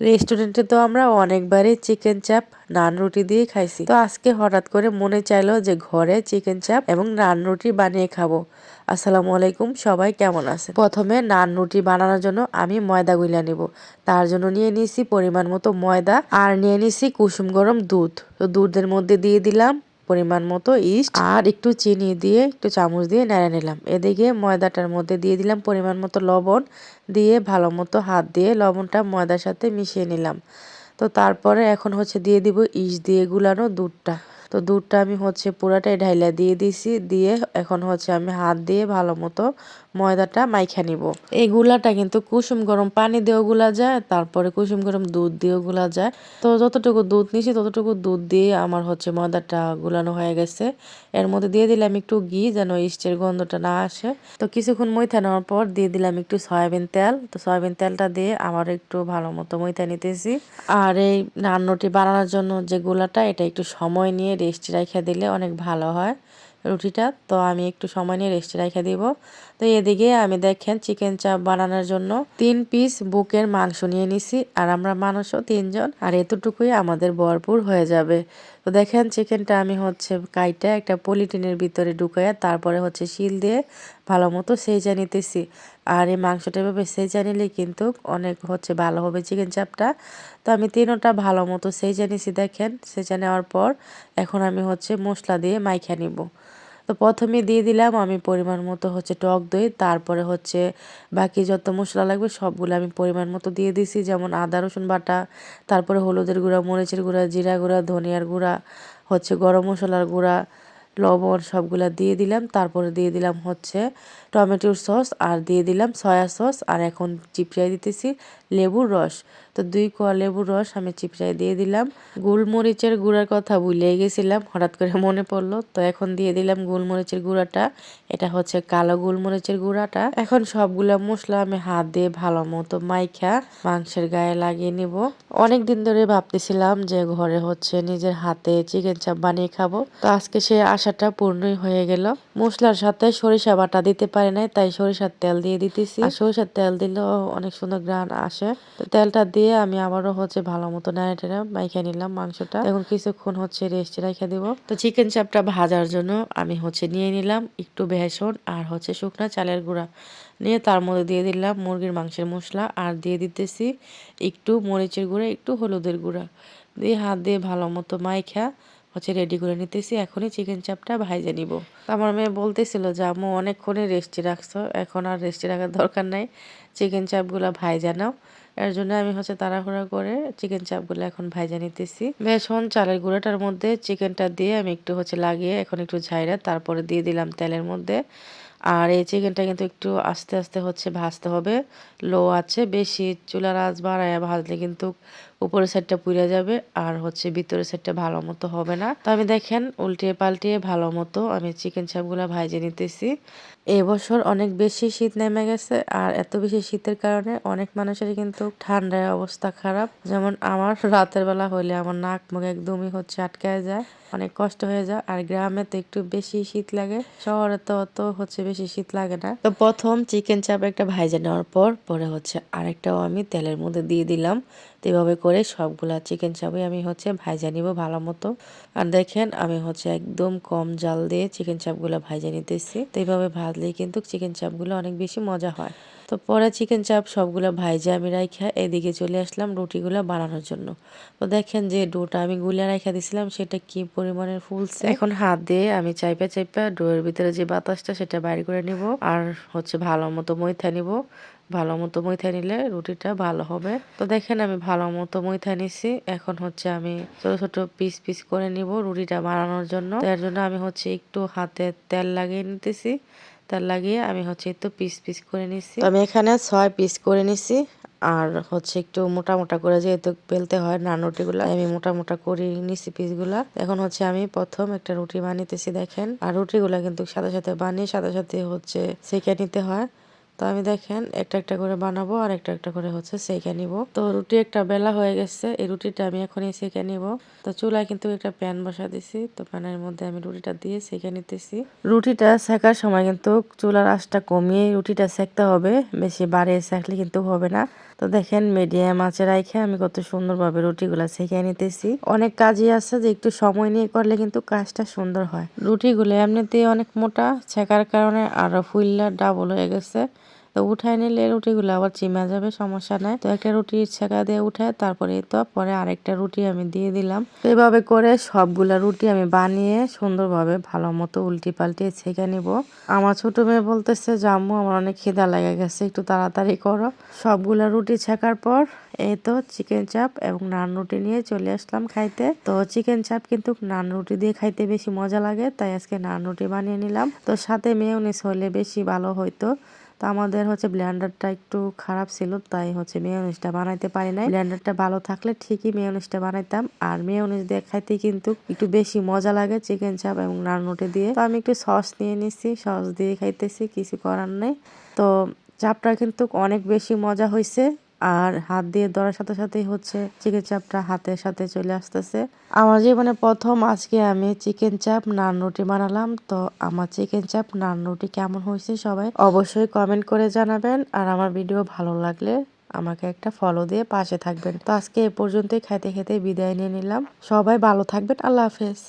রেস্টুরেন্টে তো আমরা অনেকবারই চিকেন চাপ নান রুটি দিয়ে খাইছি। তো আজকে হঠাৎ করে মনে চাইলো যে ঘরে চিকেন চাপ এবং নান রুটি বানিয়ে খাব। আসসালামু আলাইকুম, সবাই কেমন আছে প্রথমে নান রুটি বানানোর জন্য আমি ময়দা গুলা নিব। তার জন্য নিয়ে নিয়েছি পরিমাণ মতো ময়দা। আর নিয়ে নিয়েছি কুসুম গরম দুধ। তো দুধের মধ্যে দিয়ে দিলাম পরিমাণ মতো ইস্ট আর একটু চিনি দিয়ে, একটু চামচ দিয়ে নেড়ে নিলাম। এদিকে ময়দাটার মধ্যে দিয়ে দিলাম পরিমাণ মতো লবণ দিয়ে ভালো মতো হাত দিয়ে লবণটা ময়দার সাথে মিশিয়ে নিলাম। তো তারপরে এখন হচ্ছে দিয়ে দিব ইস্ট দিয়ে গুলানো দুধটা। তো দুধটা আমি হচ্ছে পুরাটাই ঢাইলা দিয়ে দিছি, দিয়ে এখন হচ্ছে আমি হাত দিয়ে ভালো মতো ময়দাটা মাইখা নিব। এই গুলাটা কিন্তু কুসুম গরম পানি দিয়েও গুলা যায়, তারপরে কুসুম গরম দুধ দিয়েও গুলা যায়। তো যতটুকু দুধ নিছি, ততটুকু দুধ দিয়ে আমার হচ্ছে ময়দাটা গুলানো হয়ে গেছে। এর মধ্যে দিয়ে দিলাম একটু ঘি যেন ইস্টের গন্ধটা না আসে। তো কিছুক্ষণ মইথা নেওয়ার পর দিয়ে দিলাম একটু সয়াবিন তেল। তো সয়াবিন তেলটা দিয়ে আবার একটু ভালো মতো মইথা নিতেছি। আর এই নান্নটি বানানোর জন্য যে গুলাটা, এটা একটু সময় নিয়ে রেস্ট রেখে দিলে অনেক ভালো হয় রুটিটা। তো আমি একটু সময় নিয়ে রেস্ট রেখে দিব। তো এদিকে আমি দেখেন চিকেন চাপ বানানোর জন্য তিন পিস বুকের মাংস নিয়ে নিছি, আর আমরা মানুষও তিনজন, আর এতটুকুই আমাদের ভরপুর হয়ে যাবে। তো দেখেন চিকেনটা আমি হচ্ছে কাইটা একটা পলিটিনের ভিতরে ঢুকাইয়া তারপরে হচ্ছে শিল দিয়ে ভালো মতো সেজা নিতেছি। আর এই মাংসটা এভাবে সেজা নিলে কিন্তু অনেক হচ্ছে ভালো হবে চিকেন চাপটা। তো আমি তিনোটা ভালো মতো সেজা নিছি, দেখেন। সেজা নেওয়ার পর এখন আমি হচ্ছে মশলা দিয়ে মাইখা নিব। তো প্রথমে দিয়ে দিলাম, আমি পরিমাণ মতো হচ্ছে টক দই, তারপরে হচ্ছে বাকি যত মশলা লাগবে সবগুলো আমি পরিমাণ মতো দিয়ে দিছি, যেমন আদা, রসুন বাটা, তারপরে হলুদের গুঁড়া, মরিচের গুঁড়া, জিরা গুঁড়া, ধনিয়ার গুঁড়া, হচ্ছে গরম মশলার গুঁড়া লবণ সবগুলা দিয়ে দিলাম। তারপরে দিয়ে দিলাম হচ্ছে টমেটোর সস আর দিয়ে দিলাম সয়া সস। আর এখন চিপড়াই দিতেছি লেবুর রস। তো দুই কোয়া লেবুর রস আমি চিপড়াই দিয়ে দিলাম। গোলমরিচের গুঁড়ার কথা ভুলে গেছিলাম, হঠাৎ করে মনে পড়ল। তো এখন দিয়ে দিলাম গোলমরিচের গুঁড়াটা। এটা হচ্ছে কালো গোলমরিচের গুঁড়াটা। এখন সবগুলা মশলা আমি হাত দিয়ে ভালো মতো মাইখা মাংসের গায়ে লাগিয়ে নিব। অনেক দিন ধরে ভাবতেছিলাম যে ঘরে হচ্ছে নিজের হাতে চিকেন চাপ বানিয়ে খাব। তো আজকে সে আশাটা পূর্ণই হয়ে গেল। মশলার সাথে সরিষা বাটা দিতে পারি নাই, তাই সরিষার তেল দিয়ে দিতেছি। সরিষার তেল দিলেও অনেক সুন্দর গ্রান আসে। তো তেলটা দিয়ে আমি আবারও হচ্ছে ভালো মতো নেড়ে মাইখে নিলাম মাংসটা। এখন কিছুক্ষণ হচ্ছে রেস্টে রেখে দিব। তো চিকেন চাপটা ভাজার জন্য আমি হচ্ছে নিয়ে নিলাম একটু বেসন আর হচ্ছে শুকনো চালের গুঁড়া। নিয়ে তার মধ্যে দিয়ে দিলাম মুরগির মাংসের মশলা আর দিয়ে দিতেছি একটু মরিচের গুঁড়া, একটু হলুদের গুঁড়া। দিয়ে হাত দিয়ে ভালো মতো মাইখা হচ্ছে রেডি করে নিতেছি, এখনই চিকেন চাপটা ভাইজে নিব। আমার মেয়ে বলতেছিল যে, আম্মু, অনেকক্ষণই রেস্টে রাখছো, এখন আর রেস্টে রাখার দরকার নাই চিকেন চাপগুলো ভাইজা নাও। এর জন্য আমি হচ্ছে তাড়াহুড়া করে চিকেন চাপগুলো এখন ভাইজা নিতেছি। বেসন চালের গুঁড়োটার মধ্যে চিকেনটা দিয়ে আমি একটু হচ্ছে লাগিয়ে এখন একটু ঝাইরা তারপরে দিয়ে দিলাম তেলের মধ্যে। আর এই চিকেনটা কিন্তু একটু আস্তে আস্তে হচ্ছে ভাজতে হবে। লো আছে, বেশি চুলার আঁচ বাড়ায় ভাজলে কিন্তু উপরের সাইডটা পুড়ে যাবে আর হচ্ছে ভিতরের সাইডটা ভালো মতো হবে না। তো আমি দেখেন, উল্টিয়ে পাল্টিয়ে ভালো মতো আমি চিকেন চাপগুলো ভাইজে নিতেছি। এবছর অনেক বেশি শীত নেমে গেছে আর এত বেশি শীতের কারণে অনেক মানুষেরই কিন্তু ঠান্ডায় অবস্থা খারাপ। যেমন আমার রাতের বেলা হলে আমার নাক মুখ একদমই হচ্ছে আটকায় যায়, অনেক কষ্ট হয়ে যায় আর গ্রামে তো একটু বেশি শীত লাগে, শহরে তো অত হচ্ছে বেশি শীত লাগে না। তো প্রথম চিকেন চাপ একটা ভাইজে নেওয়ার পর, পরে হচ্ছে আরেকটাও আমি তেলের মধ্যে দিয়ে দিলাম। এভাবে করে সবগুলা চিকেন চাপই আমি হচ্ছে ভাইজা নিব ভালো মতো। আর দেখেন আমি হচ্ছে একদম কম জাল দিয়ে চিকেন চাপগুলো ভাইজা নিতেছি। তো এইভাবে ভাজলেই কিন্তু চিকেন চাপগুলো অনেক বেশি মজা হয়। তো পরে চিকেন চাপ সবগুলো ভাইজা আমি রাইখা এদিকে চলে আসলাম রুটিগুলো বানানোর জন্য। তো দেখেন যে ডোটা আমি গুলিয়া রাখা দিছিলাম, সেটা কি পরিমাণের ফুলছে? এখন হাত দিয়ে আমি চাইপা চাইপা ডোয়ের ভিতরে যে বাতাসটা সেটা বাইর করে নিব আর হচ্ছে ভালো মতো মইথা নিব। ভালো মতো মইথা নিলে রুটিটা ভালো হবে। তো দেখেন আমি ভালো মতো মইথা নিছি। এখন হচ্ছে আমি ছোট ছোট পিস পিস করে নিব রুটিটা বানানোর জন্য। এর জন্য আমি হচ্ছে একটু হাতে তেল লাগিয়ে নিতেছি। তেল লাগিয়ে আমি হচ্ছে একটু পিস পিস করে নিছি। আমি এখানে ছয় পিস করে নিছি। আর হচ্ছে একটু মোটা মোটা করে যেহেতু বেলতে হয় নান রুটিগুলো, আমি মোটা মোটা করে নিছি পিসগুলা এখন হচ্ছে আমি প্রথম একটা রুটি বানিতেছি, দেখেন। আর রুটিগুলা কিন্তু সাথে সাথে বানিয়ে সাথে সাথে হচ্ছে সেকে নিতে হয়। তো আমি দেখেন, একটা একটা করে বানাবো, আর একটা একটা করে হচ্ছে সেকে নিব। তো রুটি একটা বেলা হয়ে গেছে, এই রুটিটা আমি এখনই সেকে নিব। তো চুলায় কিন্তু একটা প্যান বসা দিছি, তো প্যানের মধ্যে আমি রুটিটা দিয়ে সেকে নিতেছি। রুটিটা সেকার সময় কিন্তু চুলার আঁচটা কমিয়ে রুটিটা সেকতে হবে, বেশি বাড়িয়ে সেকলে কিন্তু হবে না। তো দেখেন মিডিয়াম আঁচে রাখে আমি কত সুন্দরভাবে রুটিগুলা ছেঁকে নিতেছি। অনেক কাজই আছে যে একটু সময় নিয়ে করলে কিন্তু কাজটা সুন্দর হয়। রুটিগুলো এমনিতেই অনেক মোটা ছেঁকার কারণে আরও ফুললা ডাবল হয়ে গেছে। তো উঠায় নিলে রুটিগুলো আবার চিমা যাবে, সমস্যা নাই। তো একটা রুটি ছেঁকা দিয়ে উঠায়, তারপরে তো পরে আরেকটা রুটি আমি দিয়ে দিলাম। তো এইভাবে করে সবগুলা রুটি আমি বানিয়ে সুন্দরভাবে ভালো মতো উল্টি পাল্টিয়ে ছেঁকে নিব। আমার ছোট মেয়ে বলতেছে, জাম্মু, আমার অনেক খিদা লেগে গেছে, একটু তাড়াতাড়ি করো। সবগুলা রুটি ছেঁকার পর এই তো চিকেন চাপ এবং নান রুটি নিয়ে চলে আসলাম খাইতে। তো চিকেন চাপ কিন্তু নান রুটি দিয়ে খাইতে বেশি মজা লাগে, তাই আজকে নান রুটি বানিয়ে নিলাম। তো সাথে মেয়োনিজ হলে বেশি ভালো হইতো। তো আমাদের হচ্ছে ব্লেন্ডারটা একটু খারাপ ছিল, তাই হচ্ছে মেয়নিজটা বানাইতে পারি নাই। ব্লেন্ডারটা ভালো থাকলে ঠিকই মেয়নিজটা বানাইতাম। আর মেয়নিজ দিয়ে খাইতে কিন্তু একটু বেশি মজা লাগে চিকেন চাপ এবং নান রুটি দিয়ে। তো আমি একটু সস নিয়ে নিচ্ছি সস দিয়ে খাইতেছি, কিছু করার নেই। তো চাপটা কিন্তু অনেক বেশি মজা হয়েছে আর হাত দিয়ে ধরার সাথে সাথেই হচ্ছে চিকেন চাপটা হাতের সাথে চলে আসতেছে। আমার জীবনে প্রথম আজকে আমি চিকেন চাপ নান রুটি বানালাম। তো আমার চিকেন চাপ নান রুটি কেমন হয়েছে সবাই অবশ্যই কমেন্ট করে জানাবেন। আর আমার ভিডিও ভালো লাগলে আমাকে একটা ফলো দিয়ে পাশে থাকবেন। তো আজকে এ পর্যন্তই, খাইতে খেতে বিদায় নিয়ে নিলাম। সবাই ভালো থাকবেন, আল্লাহ হাফেজ।